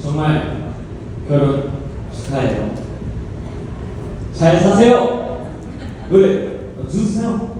정말 결혼 축하해요. 잘 사세요. 노래 주세요.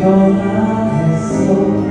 변화했어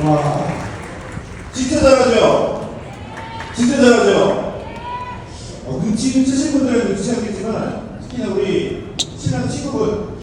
와, 진짜 잘하죠? 진짜 잘하죠? 어, 눈치 있으신 분들은 눈치채겠지만 특히나 우리 친한 친구분